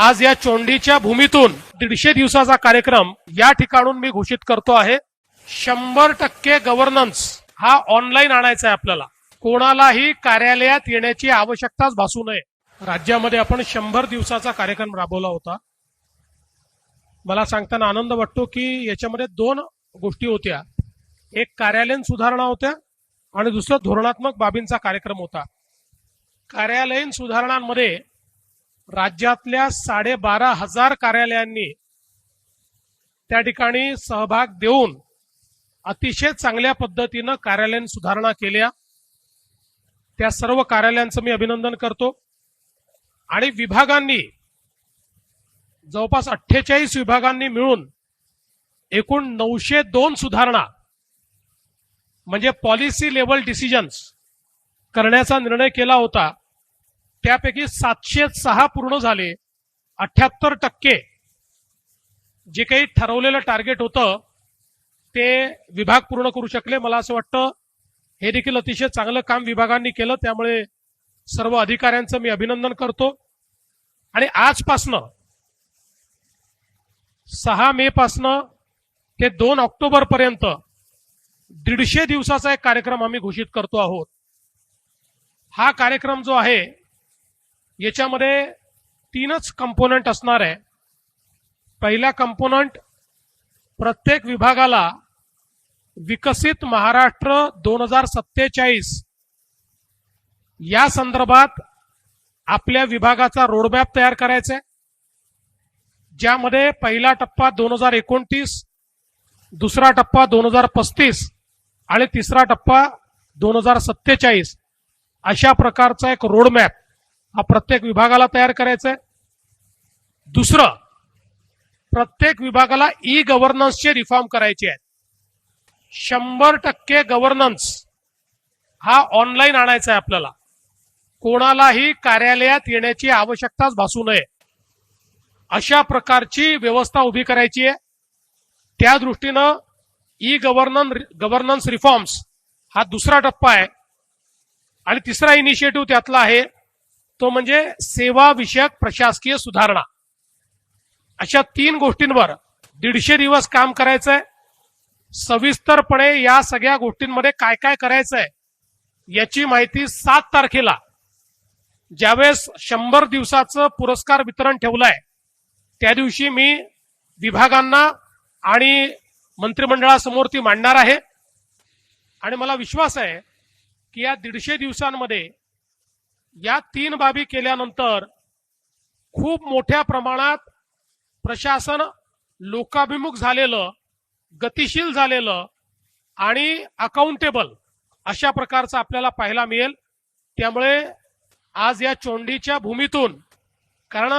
आज या चोंडीच्या भूमीतून दीडशे दिवसाचा कार्यक्रम या ठिकाणून मी घोषित करतो आहे. शंभर टक्के गव्हर्नन्स हा ऑनलाईन आणायचा आहे आपल्याला. कोणालाही कार्यालयात येण्याची आवश्यकताच भासू नये. राज्यामध्ये आपण शंभर दिवसाचा कार्यक्रम राबवला होता. मला सांगताना आनंद वाटतो की याच्यामध्ये दोन गोष्टी होत्या. एक कार्यालयीन सुधारणा होत्या आणि दुसरं धोरणात्मक बाबींचा कार्यक्रम होता. कार्यालयीन सुधारणांमध्ये राज्यातल्या साडेबारा हजार कार्यालयांनी त्या ठिकाणी सहभाग देऊन अतिशय चांगल्या पद्धतीनं कार्यालयीन सुधारणा केल्या. त्या सर्व कार्यालयांचं मी अभिनंदन करतो. आणि विभागांनी जवळपास अठ्ठेचाळीस विभागांनी मिळून एकूण नऊशे दोन सुधारणा म्हणजे पॉलिसी लेवल डिसिजन्स करण्याचा निर्णय केला होता. त्यापैकी सातशे सहा पूर्ण झाले. अठ्याहत्तर टक्के जे काही ठरवलेलं टार्गेट होतं ते विभाग पूर्ण करू शकले. मला असं वाटतं हे देखील अतिशय चांगलं काम विभागांनी केलं. त्यामुळे सर्व अधिकाऱ्यांचं मी अभिनंदन करतो. आणि आजपासनं सहा मे पासनं ते दोन ऑक्टोबर पर्यंत दीडशे दिवसाचा एक कार्यक्रम आम्ही घोषित करतो आहोत. हा कार्यक्रम जो आहे याच्यामध्ये तीनच कंपोनंट असणार आहे. पहिला कंपोनंट प्रत्येक विभागाला विकसित महाराष्ट्र दोन हजार सत्तेचाळीस या संदर्भात आपल्या विभागाचा रोडमॅप तयार करायचा आहे. ज्यामध्ये पहिला टप्पा दोन हजार एकोणतीस दुसरा टप्पा दोन हजार पस्तीस आणि तिसरा टप्पा दोन हजार सत्तेचाळीस अशा प्रकारचा एक रोडमॅप हा प्रत्येक विभागाला तयार करायचा आहे दुसरं प्रत्येक विभागाला ई गव्हर्नन्सचे रिफॉर्म करायचे आहेत. शंभर टक्के गव्हर्नन्स हा ऑनलाईन आणायचा आहे आपल्याला. कोणालाही कार्यालयात येण्याची आवश्यकताच भासू नये. अशा प्रकारची व्यवस्था उभी करायची आहे. त्या दृष्टीनं ई गव्हर्नन गव्हर्नन्स रिफॉर्म्स हा दुसरा टप्पा आहे. आणि तिसरा इनिशिएटिव्ह त्यातला आहे तो म्हणजे सेवा विषयक प्रशासकीय सुधारणा. अशा तीन गोष्टींवर दीडशे दिवस काम करायचंय. सविस्तरपणे या सगळ्या गोष्टींमध्ये काय काय करायचंय याची माहिती सात तारखेला ज्यावेळेस शंभर दिवसाचं पुरस्कार वितरण ठेवलंय त्या दिवशी मी विभागांना आणि मंत्रिमंडळासमोर ती मांडणार आहे. आणि मला विश्वास आहे की या दीडशे दिवसांमध्ये या तीन बाबी केल्यानंतर खूप मोठ्या प्रमाणात प्रशासन लोकाभिमुख झालेलं गतिशील झालेलं आणि अकाउंटेबल अशा प्रकारचं आपल्याला पाहायला मिळेल. त्यामुळे आज या चोंडीच्या भूमीतून कारण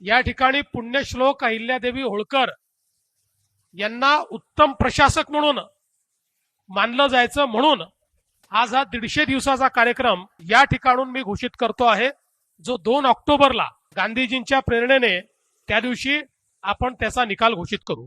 या ठिकाणी पुण्यश्लोक अहिल्यादेवी होळकर यांना उत्तम प्रशासक म्हणून मानलं जायचं म्हणून आज हा दीडशे दिवसाचा कार्यक्रम या ठिकाणून मी घोषित करतो आहे जो दोन ऑक्टोबरला गांधीजींच्या प्रेरणेने त्या दिवशी आपण त्याचा निकाल घोषित करू.